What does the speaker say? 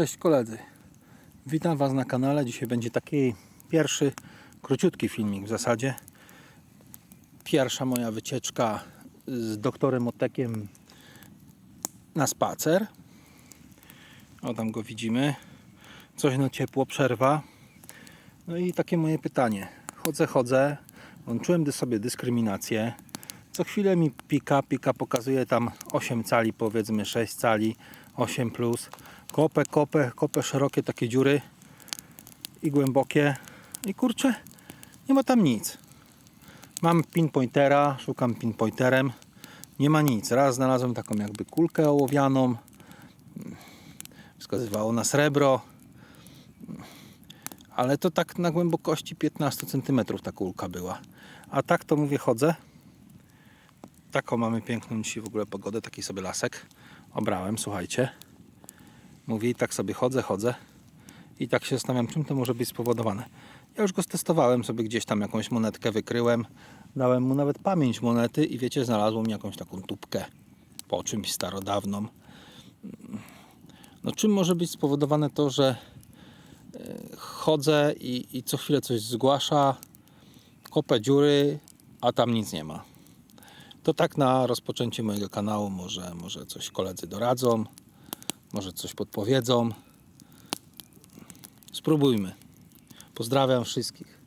Cześć koledzy. Witam Was na kanale. Dzisiaj będzie taki pierwszy, króciutki filmik w zasadzie. Pierwsza moja wycieczka z doktorem Otekiem na spacer. O, tam go widzimy. Coś na ciepło, przerwa. No i takie moje pytanie. Chodzę, chodzę. Włączyłem dy- sobie dyskryminację. Co chwilę mi pika, pika pokazuje tam 8 cali, powiedzmy 6 cali, 8 plus. Kopę, kopę, kopę szerokie takie dziury i głębokie. I kurczę, nie ma tam nic. Mam pinpointera, szukam pinpointerem. Nie ma nic. Raz znalazłem taką jakby kulkę ołowianą. Wskazywało na srebro. Ale to tak na głębokości 15 cm ta kulka była. A tak to mówię chodzę. Taką mamy piękną dzisiaj w ogóle pogodę, taki sobie lasek. Obrałem, słuchajcie. Mówię i tak sobie chodzę, chodzę. I tak się zastanawiam, czym to może być spowodowane. Ja już go stestowałem, sobie gdzieś tam jakąś monetkę wykryłem. Dałem mu nawet pamięć monety i wiecie, znalazło mi jakąś taką tubkę po czymś starodawną. No czym może być spowodowane to, że e, chodzę i, i co chwilę coś zgłasza, kopę dziury, a tam nic nie ma. To tak na rozpoczęcie mojego kanału może, może coś koledzy doradzą, może coś podpowiedzą. Spróbujmy. Pozdrawiam wszystkich.